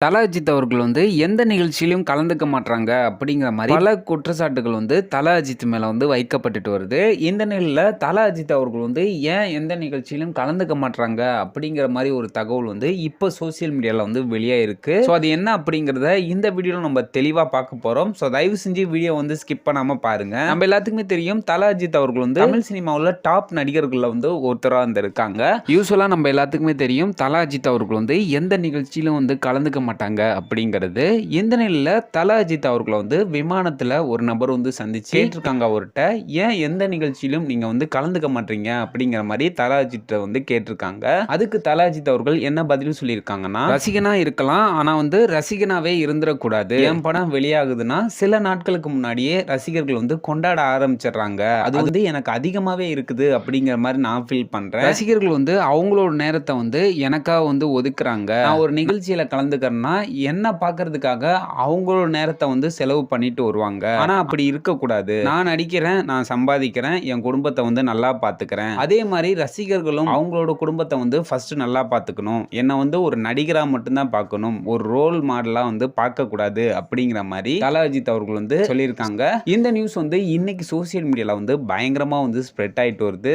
தல அஜித் அவர்கள் வந்து எந்த நிகழ்ச்சியிலும் கலந்துக்க மாட்றாங்க அப்படிங்கிற மாதிரி பல குற்றச்சாட்டுகள் வந்து தல அஜித் மேலே வந்து வைக்கப்பட்டுட்டு வருது. இந்த நிலையில் தல அஜித் அவர்கள் வந்து ஏன் எந்த நிகழ்ச்சியிலும் கலந்துக்க மாட்றாங்க அப்படிங்கிற மாதிரி ஒரு தகவல் வந்து இப்போ சோசியல் மீடியாவில் வந்து வெளியாயிருக்கு. ஸோ அது என்ன அப்படிங்கிறத இந்த வீடியோவில் நம்ம தெளிவாக பார்க்க போகிறோம் ஸோ தயவு செஞ்சு வீடியோ வந்து ஸ்கிப் பண்ணாமல் பாருங்கள் நம்ம எல்லாத்துக்குமே தெரியும் தல அஜித் அவர்கள் வந்து தமிழ் சினிமாவில் டாப் நடிகர்களில் வந்து ஒருத்தராக இருந்திருக்காங்க யூஸ்வலாக நம்ம எல்லாத்துக்குமே தெரியும் தல அஜித் அவர்கள் வந்து எந்த நிகழ்ச்சியிலும் வந்து கலந்துக்க மாட்டாங்க அப்படிங்கிறது இந்த நிலையில் தல அஜித் அவர்களை வந்து விமானத்தில் ஒரு நபர் வந்து சந்திச்சு கேட்டிருக்காங்க அவர்கிட்ட. ஏன் எந்த நிகழ்ச்சியிலும் நீங்கள் வந்து கலந்துக்க மாட்டீங்க அப்படிங்கிற மாதிரி தல அஜித்தை வந்து கேட்டிருக்காங்க. அதுக்கு தல அஜித் அவர்கள் என்ன பதில் சொல்லியிருக்காங்கன்னா ரசிகனா இருக்கலாம் ஆனால் வந்து ரசிகனாவே இருந்துடக்கூடாது. என் படம் வெளியாகுதுன்னா சில நாட்களுக்கு முன்னாடியே ரசிகர்கள் வந்து கொண்டாட ஆரம்பிச்சிடுறாங்க. அது வந்து எனக்கு அதிகமாகவே இருக்குது அப்படிங்கிற மாதிரி நான் ஃபீல் பண்ணுறேன் ரசிகர்கள் வந்து அவங்களோட நேரத்தை வந்து எனக்காக வந்து ஒதுக்குறாங்க. நான் ஒரு நிகழ்ச்சியில் கலந்துக்கிறேன்னா என்ன பார்க்கறதுக்காக அவங்களோட நேரத்தை வந்து செலவு பண்ணிட்டு வருவாங்க. ஆனால் அப்படி இருக்கக்கூடாது. நான் நடிக்கிறேன் நான் சம்பாதிக்கிறேன் என் குடும்பத்தை வந்து நல்லா பார்த்துக்கிறேன் அதே மாதிரி ரசிகர்களும் அவங்களோட குடும்பத்தை வந்து ஃபர்ஸ்ட் நல்லா பார்த்துக்கணும் என்னை வந்து ஒரு நடிகராக மட்டும்தான் பார்க்கணும் ஒரு ரோல் மாடலாக வந்து பார்க்கக்கூடாது அப்படிங்கிற மாதிரி கலாஜித் அவர்கள் வந்து சொல்லியிருக்காங்க. இந்த நியூஸ் வந்து இன்னைக்கு சோசியல் மீடியாவில் வந்து பயங்கரமாக வந்து ஸ்ப்ரெட் ஆயிட்டு வருது.